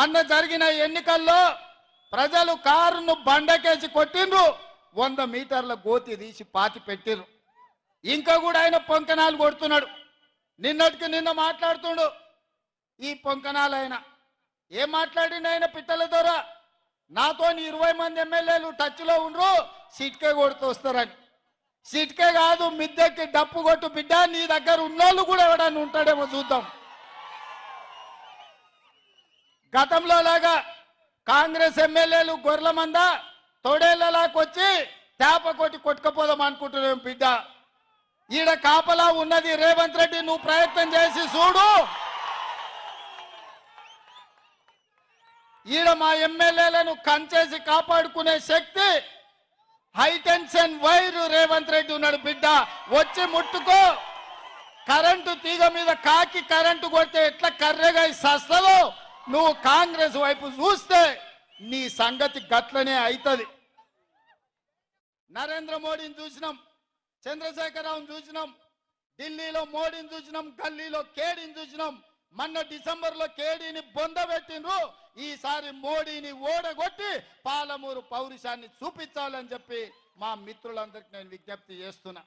మొన్న జరిగిన ఎన్నికల్లో ప్రజలు కారును బండకేసి కొట్టిండ్రు. వంద మీటర్ల గోతి తీసి పాతి పెట్టిర్రు. ఇంకా కూడా ఆయన పొంకనాలు కొడుతున్నాడు. నిన్నటికి నిన్న మాట్లాడుతుండు. ఈ పొంకనాలు ఆయన. ఏం మాట్లాడిండు ఆయన పిట్టల ద్వారా నాతో ఇరవై మంది ఎమ్మెల్యేలు టచ్లో ఉండ్రు సిట్కే కొడుతూ వస్తారని. సిట్కే కాదు మిద్దెకి డప్పు కొట్టు బిడ్డ నీ దగ్గర ఉన్నోళ్ళు కూడా ఎవడన్నా ఉంటాడేమో చూద్దాం. గతంలో లాగా కాంగ్రెస్ ఎమ్మెల్యేలు గొర్రెల మంద తొడేళ్ళలాకొచ్చి తేప కొట్టి కొట్టుకపోదాం అనుకుంటున్నాం బిడ్డ. ఈడ కాపలా ఉన్నది రేవంత్ రెడ్డి నువ్వు ప్రయత్నం చేసి చూడు. ఈడ మా ఎమ్మెల్యేలను కంచేసి కాపాడుకునే శక్తి high tension wire Revanth Reddy ఉన్నాడు బిడ్డ. వచ్చి ముట్టుకో. కరెంటు తీగ మీద కాకి కరెంటు కొడితే ఎట్లా కర్రెగా సస్తలో నువ్వు కాంగ్రెస్ వైపు చూస్తే నీ సంగతి గట్లనే అవుతుంది నరేంద్ర మోడీని చూసినాం చంద్రశేఖరరావుని చూసినాం ఢిల్లీలో మోడీని చూసినాం గల్లీలో కేడీని చూసినాం మొన్న డిసెంబర్లో కేడీని బొందబెట్టిండ్రు ఈసారి మోడీని ఓడగొట్టి పాలమూరు పౌరుషాన్ని చూపించాలని చెప్పి మా మిత్రులందరికీ నేను విజ్ఞప్తి చేస్తున్నా.